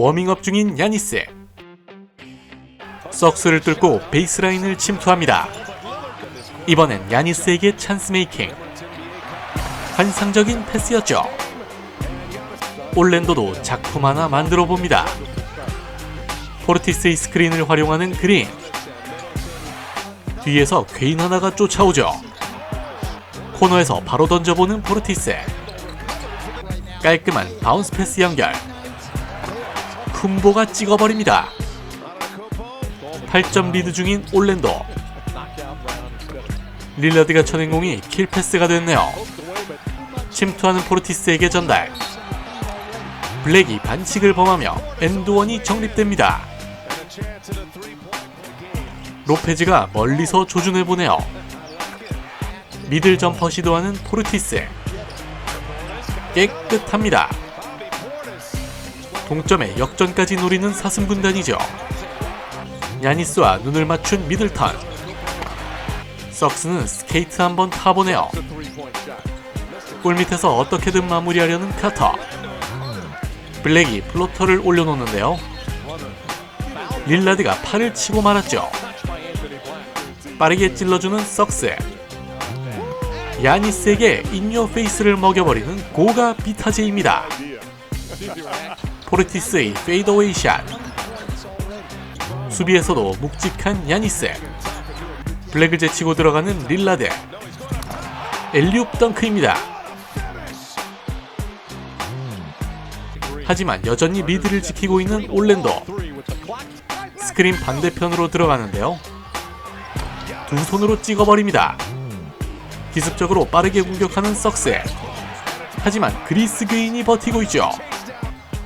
워밍업 중인 야니스. 석스를 뚫고 베이스라인을 침투합니다. 이번엔 야니스에게 찬스 메이킹. 환상적인 패스였죠. 올랜도도 작품 하나 만들어 봅니다. 포르티스의 스크린을 활용하는 그린. 뒤에서 괴인 하나가 쫓아오죠. 코너에서 바로 던져보는 포르티스. 깔끔한 바운스 패스 연결. 쿰보가 찍어버립니다. 8점 리드 중인 올랜도. 릴러드가 쳐낸 공이 킬 패스가 됐네요. 침투하는 포르티스에게 전달. 블랙이 반칙을 범하며 엔드원이 정립됩니다. 로페즈가 멀리서 조준해 보네요. 미들 점퍼 시도하는 포르티스. 깨끗합니다. 동점에 역전까지 노리는 사슴군단이죠. 야니스와 눈을 맞춘 미들턴. 썩스는 스케이트 한번 타보네요. 골 밑에서 어떻게든 마무리하려는 카터. 블랙이 플로터를 올려놓는데요. 릴라드가 팔을 치고 말았죠. 빠르게 찔러주는 썩스. 야니스에게 인요 페이스를 먹여버리는 고가 비타제입니다. 포르티스의 페이더웨이 샷. 수비에서도 묵직한 야니스. 블랙을 제치고 들어가는 릴라드. 엘리웁 덩크입니다. 하지만 여전히 리드를 지키고 있는 올랜도. 스크린 반대편으로 들어가는데요. 두 손으로 찍어버립니다. 기습적으로 빠르게 공격하는 썩스. 하지만 그리스 그인이 버티고 있죠.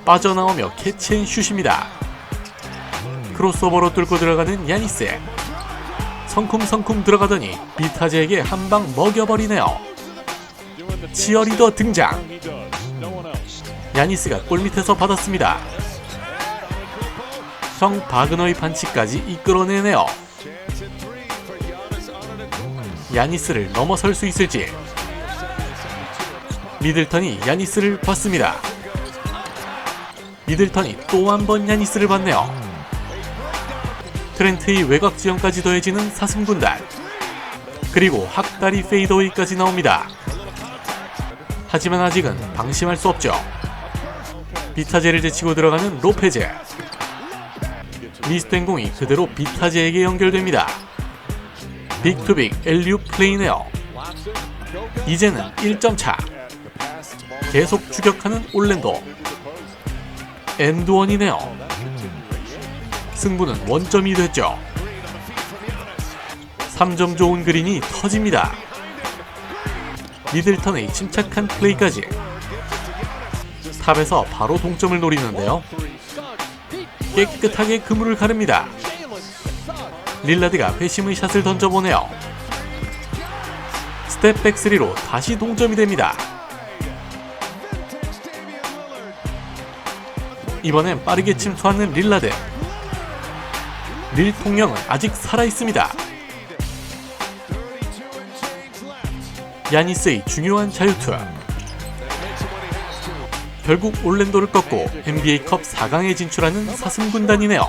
빠져나오며 캐치앤슛입니다. 크로스오버로 뚫고 들어가는 야니스. 성큼성큼 들어가더니 비타제에게 한 방 먹여버리네요. 치어리더 등장. 야니스가 골밑에서 받았습니다. 형 바그너의 반칙까지 이끌어내네요. 야니스를 넘어설 수 있을지. 미들턴이 야니스를 봤습니다. 미들턴이 또 한 번 야니스를 봤네요. 트렌트의 외곽 지형까지 더해지는 사슴군단. 그리고 학다리 페이더웨이까지 나옵니다. 하지만 아직은 방심할 수 없죠. 비타제를 제치고 들어가는 로페즈. 미스된 공이 그대로 비타제에게 연결됩니다. 빅투빅 엘리우 플레이네요. 이제는 1점 차. 계속 추격하는 올랜도. 엔드원이네요. 승부는 원점이 됐죠. 3점 좋은 그린이 터집니다. 미들턴의 침착한 플레이까지. 탑에서 바로 동점을 노리는데요. 깨끗하게 그물을 가릅니다. 릴라드가 회심의 샷을 던져보네요. 스텝백 3로 다시 동점이 됩니다. 이번엔 빠르게 침투하는 릴라드. 릴 통령은 아직 살아있습니다. 야니스의 중요한 자유투. 결국 올랜도를 꺾고 NBA 컵 4강에 진출하는 사슴 군단이네요.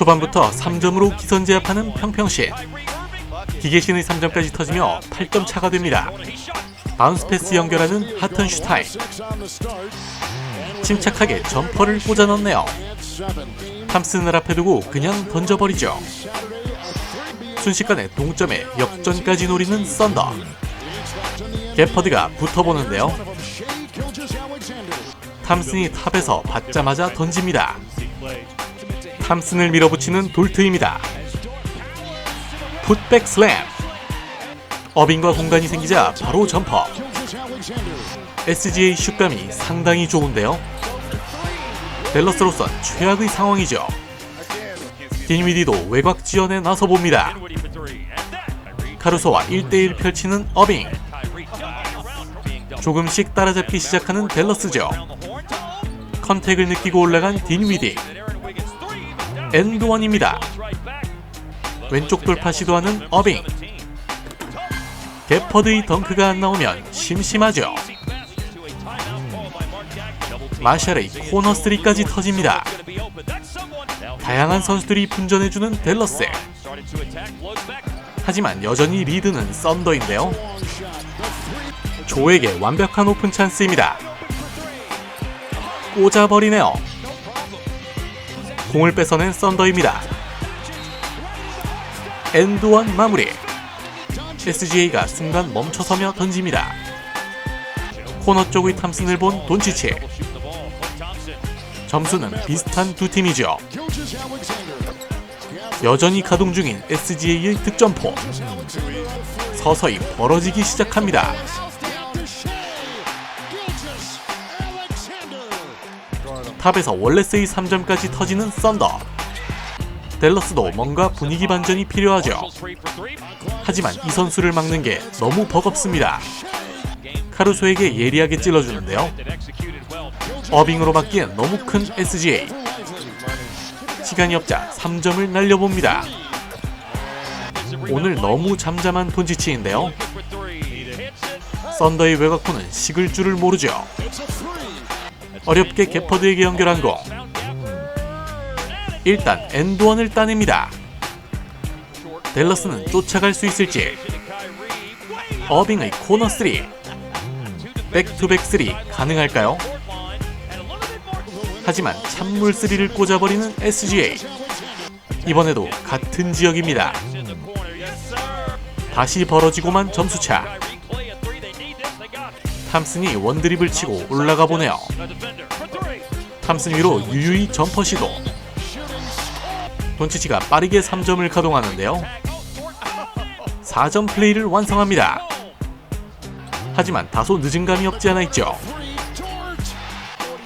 초반부터 3점으로 기선 제압하는 평평신. 기계신의 3점까지 터지며 8점 차가 됩니다. 바운스 패스 연결하는 하튼슈타인. 침착하게 점퍼를 꽂아 넣네요. 탐슨을 앞에 두고 그냥 던져버리죠. 순식간에 동점에 역전까지 노리는 썬더. 게퍼드가 붙어보는데요. 탐슨이 탑에서 받자마자 던집니다. 탐슨을 밀어붙이는 돌트입니다. 풋백 슬램. 어빙과 공간이 생기자 바로 점퍼. SGA 슛감이 상당히 좋은데요. 댈러스로선 최악의 상황이죠. 딘위디도 외곽 지원에 나서 봅니다. 카루소와 1대1 펼치는 어빙. 조금씩 따라잡기 시작하는 댈러스죠. 컨택을 느끼고 올라간 딘위디. 엔드원입니다. 왼쪽 돌파 시도하는 어빙. 게퍼드의 덩크가 안 나오면 심심하죠. 마샬의 코너 3까지 터집니다. 다양한 선수들이 분전해주는 댈러스. 하지만 여전히 리드는 썬더인데요. 조에게 완벽한 오픈 찬스입니다. 꽂아버리네요. 공을 뺏어낸 썬더입니다. 엔드원 마무리. SGA가 순간 멈춰서며 던집니다. 코너 쪽의 탐슨을 본 돈치치. 점수는 비슷한 두 팀이죠. 여전히 가동 중인 SGA의 득점포. 서서히 벌어지기 시작합니다. 탑에서 월레스의 3점까지 터지는 썬더. 댈러스도 뭔가 분위기 반전이 필요하죠. 하지만 이 선수를 막는 게 너무 버겁습니다. 카루소에게 예리하게 찔러주는데요. 어빙으로 막기엔 너무 큰 SGA. 시간이 없자 3점을 날려봅니다. 오늘 너무 잠잠한 돈지치인데요. 썬더의 외곽포는 식을 줄을 모르죠. 어렵게 게퍼드에게 연결한 공. 일단 엔드원을 따냅니다. 댈러스는 쫓아갈 수 있을지. 어빙의 코너 3. 백투백 3 가능할까요? 하지만 찬물 3를 꽂아버리는 SGA. 이번에도 같은 지역입니다. 다시 벌어지고만 점수차. 탐슨이 원드립을 치고 올라가 보네요. 탐슨 위로 유유히 점퍼 시도. 돈치치가 빠르게 3점을 가동하는데요. 4점 플레이를 완성합니다. 하지만 다소 늦은 감이 없지 않아 있죠.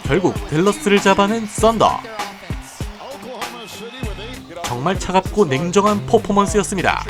결국 댈러스를 잡아낸 썬더. 정말 차갑고 냉정한 퍼포먼스였습니다.